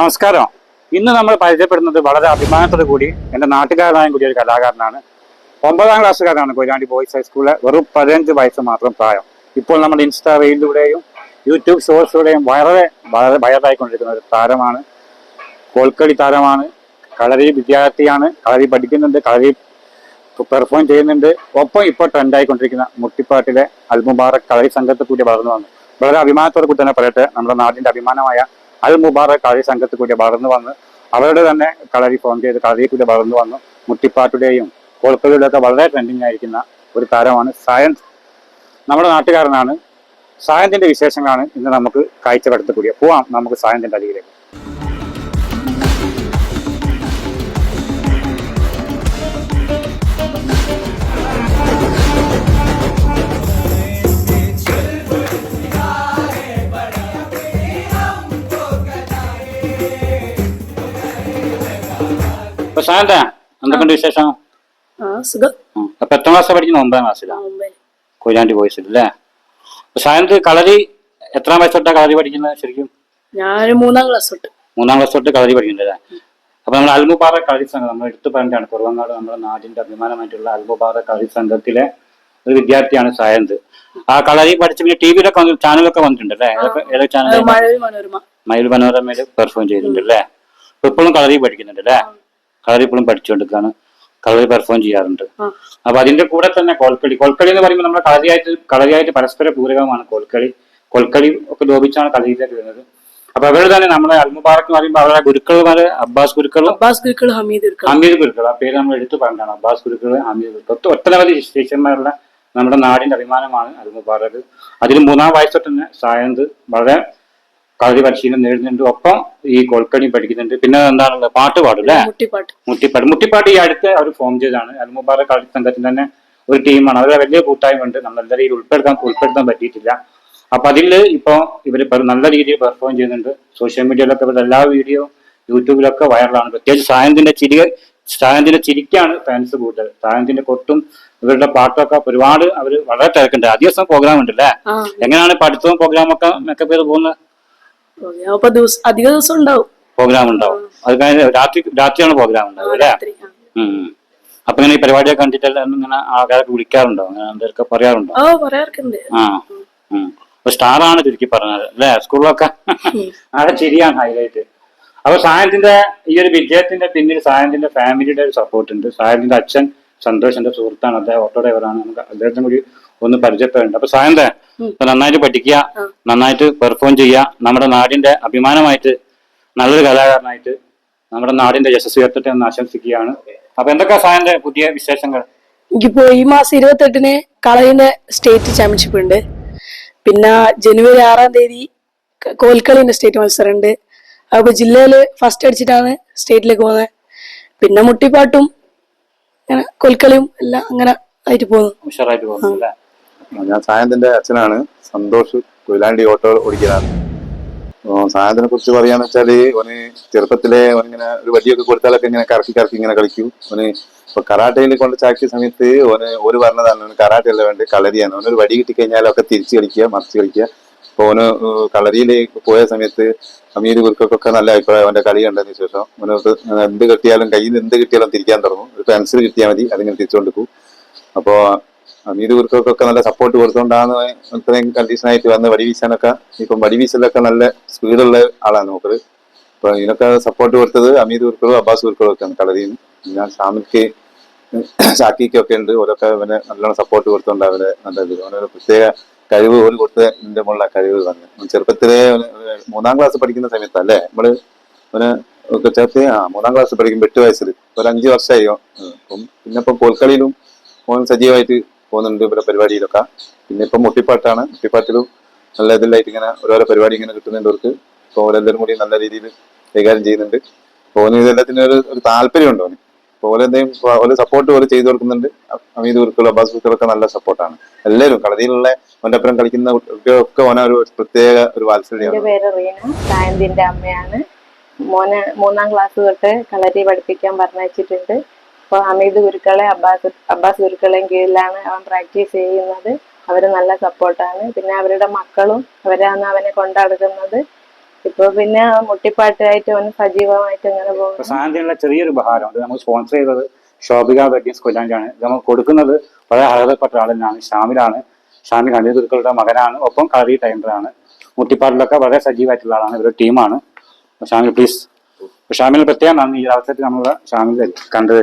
നമസ്കാരം. ഇന്ന് നമ്മൾ പരിചയപ്പെടുന്നത് വളരെ അഭിമാനത്തോടു കൂടി എന്റെ നാട്ടുകാരനായ കൂടി ഒരു കലാകാരനാണ്. ഒമ്പതാം ക്ലാസ്സുകാരനാണ് കൊയിലാണ്ടി ബോയ്സ് ഹൈസ്കൂളിലെ വെറും പതിനഞ്ച് വയസ്സ് മാത്രം പ്രായം. ഇപ്പോൾ നമ്മൾ ഇൻസ്റ്റാ റീലിലൂടെയും യൂട്യൂബ് ഷോർട്സിലൂടെയും വളരെ വളരെ വയറായിക്കൊണ്ടിരിക്കുന്ന ഒരു താരമാണ്. കോൽക്കളി താരമാണ്. കളരി വിദ്യാർത്ഥിയാണ്. കളരി പഠിക്കുന്നുണ്ട്. കളരി പെർഫോം ചെയ്യുന്നുണ്ട്. ഒപ്പം ഇപ്പോൾ ട്രെൻഡായിക്കൊണ്ടിരിക്കുന്ന മുട്ടിപ്പാട്ടിലെ അൽമുബാറക് കളരി സംഘത്തെ കൂടി വളർന്നു വന്നു. വളരെ അഭിമാനത്തോടെ കൂടി തന്നെ പറയട്ടെ നമ്മുടെ നാടിന്റെ അഭിമാനമായ അൽ മുബാറക് കളരി സംഘത്തിൽ കൂടി വളർന്നു വന്ന് അവരുടെ തന്നെ കളരി ഫോം ചെയ്ത് കളരിയിൽ കൂടി വളർന്നു വന്ന്. മുട്ടിപ്പാട്ടിലെയും കോൽക്കളിയിലൊക്കെ വളരെ ട്രെൻഡിങ് ആയിരിക്കുന്ന ഒരു താരമാണ് സയൻസ് നമ്മുടെ നാട്ടുകാരനാണ്. സായന്തിന്റെ വിശേഷങ്ങളാണ് ഇന്ന് നമുക്ക് കാഴ്ചപ്പെടുത്തക്കൂടിയ പോവാം നമുക്ക് സായന്തിന്റെ അരികിലേക്ക് സായന്ത എന്തൊക്കെയുണ്ട് വിശേഷം. അപ്പൊ എത്ര ക്ലാസ് പഠിക്കുന്ന ഒമ്പതാം ക്ലാസ്സിലാണ് കൊയിലാണ്ടി ബോയ്സിൽ അല്ലേ? അപ്പൊ കളരി എത്രാം വയസ്സ് തൊട്ടാ കളരി പഠിക്കുന്നത് ശരിക്കും? ഞാൻ മൂന്നാം ക്ലാസ് തൊട്ട്. മൂന്നാം ക്ലാസ് തൊട്ട് കളരി പഠിക്കുന്നുണ്ട് അപ്പൊ നമ്മൾ അൽമുപാറ കളരി സംഘം നമ്മൾ എടുത്തു പറഞ്ഞാണ് കുറവങ്ങാട് നമ്മുടെ നാടിന്റെ അഭിമാനമായിട്ടുള്ള അൽമുപാറ കളരി സംഘത്തിലെ ഒരു വിദ്യാർത്ഥിയാണ് സായന്ത് ആ കളരി പഠിച്ച് പിന്നെ ടി വിയിലൊക്കെ ചാനലൊക്കെ വന്നിട്ടുണ്ട് അല്ലേ? ഏതൊക്കെ ചാനൽ മയിൽ മനോരമയിൽ പെർഫോം ചെയ്തിട്ടുണ്ട് അല്ലേ? ഇപ്പോഴും കളരി പഠിക്കുന്നുണ്ട് അല്ലേ? കളരി ഇപ്പോഴും പഠിച്ചുകൊണ്ടിരിക്കുകയാണ്. കളറി പെർഫോം ചെയ്യാറുണ്ട്. അപ്പൊ അതിന്റെ കൂടെ തന്നെ കോൽക്കളി. കോൽക്കളി എന്ന് പറയുമ്പോൾ നമ്മുടെ കളരിയായിട്ട് കളരിയായിട്ട് പരസ്പര പൂരകമാണ് കോൽക്കളി. കോൽക്കളി ഒക്കെ ലോപിച്ചാണ് കളരിയിലേക്ക് വരുന്നത്. അപ്പൊ അവർ തന്നെ നമ്മുടെ അൽമുബാറക് എന്ന് പറയുമ്പോൾ അവരുടെ ഗുരുക്കൾമാര് അബ്ബാസ് ഗുരുക്കൾ. അബ്ബാസ് ഗുരുക്കൾ ഹമീദ് ഗുരുക്കൾ. ഹമീദ് ഗുരുക്കൾ. ആ പേര് നമ്മൾ എടുത്തു പറഞ്ഞതാണ്. അബ്ബാസ് ഗുരുക്കൾ ഹമീദ് ഗുരുക്കൾ. ഒട്ടനവധി ശിഷ്യന്മാരുള്ള നമ്മുടെ നാടിന്റെ അഭിമാനമാണ് അൽമുബാറക്. അതിൽ മൂന്നാം വയസ്സ് തന്നെ സായന്ത് വളരെ കളരി പരിശീലനം നേടുന്നുണ്ട് ഒപ്പം ഈ കോൽക്കളി പഠിക്കുന്നുണ്ട്. പിന്നെ എന്താണുള്ളത് പാട്ട് പാടില്ലേ മുട്ടിപ്പാട്ട്. മുട്ടിപ്പാട്ട്. മുട്ടിപ്പാട്ട് ഈ അടുത്ത് അവർ ഫോം ചെയ്തതാണ്. അൽമുബാറ കളി സംഘത്തിന് തന്നെ ഒരു ടീമാണ് അവരെ വലിയ കൂട്ടായ്മ ഉണ്ട്. നമ്മളെല്ലാവരും ഉൾപ്പെടുത്താൻ ഉൾപ്പെടുത്താൻ പറ്റിയിട്ടില്ല. അപ്പൊ അതിൽ ഇപ്പൊ ഇവർ നല്ല രീതിയിൽ പെർഫോം ചെയ്യുന്നുണ്ട്. സോഷ്യൽ മീഡിയയിലൊക്കെ ഇവരുടെ എല്ലാ വീഡിയോ യൂട്യൂബിലൊക്കെ വൈറലാണ് പ്രത്യേകിച്ച് സായന്തിന്റെ ചിരി സായന്തിന്റെ ചിരിക്കാണ് ഫാൻസ് കൂടുതൽ. സായന്തിന്റെ കൊട്ടും ഇവരുടെ പാട്ടൊക്കെ ഒരുപാട് അവർ വളരെ തിരക്കുണ്ട്. അധികം ദിവസം പ്രോഗ്രാം ഉണ്ടല്ലേ? എങ്ങനെയാണ് പഠിത്തവും പ്രോഗ്രാമൊക്കെ മെക്കപ്പ് ചെയ്ത് പോകുന്ന ഓക്കേ. അപ്പൊ ദിവസം അധിക ദിവസം ഉണ്ടാവും. പ്രോഗ്രാം ഉണ്ടാവും. അത് കഴിഞ്ഞ് രാത്രി രാത്രിയാണ് പ്രോഗ്രാം ഉണ്ടാവും അല്ലേ? രാത്രി ആ. ഉം. അപ്പൊ ഇങ്ങനെ ഈ പരിപാടിയൊക്കെ കണ്ടിട്ടെല്ലാം ഇങ്ങനെ ആൾക്കാരൊക്കെ വിളിക്കാറുണ്ടോ? അങ്ങനെ എന്തൊക്കെ പറയാറുണ്ടോ? പറയാറുണ്ട് ആ ഉം. അപ്പൊ സ്റ്റാർ ആണ് ചുരുക്കി പറഞ്ഞത് അല്ലേ? സ്കൂളിലൊക്കെ ആകെ ശരിയാണ് ഹൈലൈറ്റ് അപ്പൊ സായന്തിന്റെ ഈ ഒരു വിജയത്തിന്റെ പിന്നിൽ സായന്തിന്റെ ഫാമിലിയുടെ ഒരു സപ്പോർട്ട് ഉണ്ട്. സായന്തിന്റെ അച്ഛൻ സന്തോഷിന്റെ സുഹൃത്താണ് അദ്ദേഹം ഓട്ടോ ഡ്രൈവറാണ് നമുക്ക് അദ്ദേഹത്തിന് കൂടി ഒന്ന് പരിചയപ്പെടേണ്ട. അപ്പൊ സായന്ത നന്നായിട്ട് പഠിക്കുക നന്നായിട്ട് പെർഫോം ചെയ്യുക. നമ്മുടെ നാടിന്റെ അഭിമാനമായിട്ട് നല്ലൊരു കലാകാരനായിട്ട് നമ്മുടെ നാടിന്റെ യശസ് ഉയർത്തട്ടെ എന്ന് ആശംസിക്കുകയാണ്. അപ്പൊ എന്തൊക്കെയാ സായന്റെ പുതിയ വിശേഷങ്ങൾ? എനിക്കിപ്പോ ഈ മാസം ഇരുപത്തെട്ടിന് കളയിന്റെ സ്റ്റേറ്റ് ചാമ്പ്യൻഷിപ്പ് ഉണ്ട്. പിന്നെ ജനുവരി ആറാം തീയതി കോൽക്കളിന്റെ സ്റ്റേറ്റ് മത്സരം ഉണ്ട് അപ്പൊ ജില്ലയിൽ ഫസ്റ്റ് അടിച്ചിട്ടാണ് സ്റ്റേറ്റിലേക്ക് പോകുന്നത്. പിന്നെ മുട്ടിപ്പാട്ടും അങ്ങനെ കൊൽക്കളിയും എല്ലാം അങ്ങനെ ആയിട്ട് പോകുന്നു. ഉഷാറായിട്ട് പോകുന്നു അല്ലേ? ഞാൻ സായന്തിന്റെ അച്ഛനാണ്. സന്തോഷ് കൊയിലാണ്ടി ഓട്ടോ ഓടിക്കലാണ് സായന്തിനെ കുറിച്ച് പറയാന്ന് വെച്ചാൽ ഓന് ചെറുപ്പത്തിലെ ഓനിങ്ങനെ ഒരു വടിയൊക്കെ കൊടുത്താലൊക്കെ ഇങ്ങനെ കറക്കി കറക്കി ഇങ്ങനെ കളിക്കും. ഓന് ഇപ്പൊ കറാട്ടയിൽ കൊണ്ട് ചാക്കിയ സമയത്ത് ഓന് ഒരു പറഞ്ഞതാണ് ഓന് കറാട്ട അല്ല വേണ്ട കളരിയാണ്. ഓനൊരു വടി കിട്ടി കഴിഞ്ഞാലൊക്കെ തിരിച്ച് കളിക്കുക മറിച്ച് കളിക്കുക. അപ്പൊ ഓന് കളരിയിൽ പോയ സമയത്ത് അമീർ ഗുരുക്കൊക്കെ നല്ല അഭിപ്രായം അവന്റെ കളി കണ്ടതിന് ശേഷം ഓന് എന്ത് കിട്ടിയാലും കയ്യിൽ നിന്ന് എന്ത് കിട്ടിയാലും തിരിക്കാൻ തുടങ്ങും. ഒരു പെൻസിൽ കിട്ടിയാൽ മതി അതിങ്ങനെ തിരിച്ചുകൊണ്ടിരിക്കും പോകും അമീർ നല്ല സപ്പോർട്ട് കൊടുത്തുകൊണ്ടാണ് ഇത്രയും കണ്ടീഷൻ ആയിട്ട് വന്ന് വടി വീശാനൊക്കെ ഇപ്പം വടി വീശലൊക്കെ നല്ല സ്പീഡുള്ള ആളാണ് നോക്കത് അപ്പൊ ഇതിനൊക്കെ സപ്പോർട്ട് കൊടുത്തത് അമീദ് കുർക്കളും അബ്ബാസ് കുർക്കളും ഒക്കെയാണ് കളരിയും ഞാൻ ഷാമിൽക്ക് ഷാക്കിക്കൊക്കെ ഉണ്ട്. ഓരോക്കെ അവനെ നല്ലോണം സപ്പോർട്ട് കൊടുത്തോണ്ട് അവരെ നല്ല ഇത്. അവനൊരു പ്രത്യേക കഴിവ് പോലും കൊടുത്ത് എന്റെ മുകളിൽ കഴിവ് തന്നെ ചെറുപ്പത്തിലെ മൂന്നാം ക്ലാസ് പഠിക്കുന്ന സമയത്തല്ലേ നമ്മൾ അവന് ചേർത്ത് ആ മൂന്നാം ക്ലാസ് പഠിക്കുമ്പോൾ എട്ട് വയസ്സിൽ ഒരു അഞ്ച് വർഷമായി അപ്പം പിന്നെ ഇപ്പം കോൽക്കളിയിലും ഓൻ സജീവമായിട്ട് പോകുന്നുണ്ട് ഇവിടെ പരിപാടിയിലൊക്കെ. പിന്നെ ഇപ്പം മുട്ടിപ്പാട്ടാണ്. മുട്ടിപ്പാട്ടിലും നല്ല ഇതിലായിട്ട് ഇങ്ങനെ ഓരോരോ പരിപാടി ഇങ്ങനെ കിട്ടുന്നുണ്ട് അവർക്ക് അപ്പോൾ ഓരെല്ലാവരും കൂടി നല്ല രീതിയിൽ കൈകാര്യം ചെയ്യുന്നുണ്ട്. ഓന് ഇതെല്ലാത്തിനും ഒരു ഒരു താല്പര്യമുണ്ട് ഓന്. അപ്പോൾ എന്തെങ്കിലും ഓരോ സപ്പോർട്ട് പോലെ ചെയ്തു കൊടുക്കുന്നുണ്ട്. അമീദ് അബാസ് അബ്ബാസ് കുരുക്കളൊക്കെ നല്ല സപ്പോർട്ടാണ് എല്ലാവരും കളരിയിലുള്ള ഓന്റെ അപ്പുറം കളിക്കുന്ന കുട്ടികളൊക്കെ ഓന ഒരു പ്രത്യേക ഒരു വാത്സല്യമാണ് പേര് റീന. അമ്മയാണ്. മോനെ മൂന്നാം ക്ലാസ് തൊട്ട് കളരി പഠിപ്പിക്കാൻ പറഞ്ഞയച്ചിട്ടുണ്ട്. അപ്പോൾ ഹമീദ് ഗുരുക്കളെ അബ്ബാസ് അബ്ബാസ് ഗുരുക്കളെയും കീഴിലാണ് അവൻ പ്രാക്ടീസ് ചെയ്യുന്നത്. അവർ നല്ല സപ്പോർട്ടാണ് പിന്നെ അവരുടെ മക്കളും അവരാണ് അവനെ കൊണ്ടടക്കുന്നത്. ഇപ്പൊ പിന്നെ മുട്ടിപ്പാട്ടായിട്ട് അവന് സജീവമായിട്ട് അങ്ങനെ പോകും ചെറിയൊരു ഉപഹാരം നമ്മൾ സ്പോൺസർ ചെയ്തത് ശോഭിക വെഡ്ഡിങ്സ് കൊല്ലാഞ്ചാണ് ഇത് നമ്മൾ കൊടുക്കുന്നത് വളരെ അർഹതപ്പെട്ട ആൾ തന്നെയാണ് ഷാമിലാണ്. ഷാമിൽ അലി ഗുരുക്കളുടെ മകനാണ്. ഒപ്പം കളറി ടൈമറാണ് മുട്ടിപ്പാട്ടിലൊക്കെ വളരെ സജീവമായിട്ടുള്ള ആളാണ്. ഇവരുടെ ടീമാണ് ഷാമിൽ പ്ലീസ് ഷാമിൽ പ്രത്യേകം നന്ദി. ഈ അവസരത്തിൽ നമ്മൾ ഷാമിൽ കണ്ടത്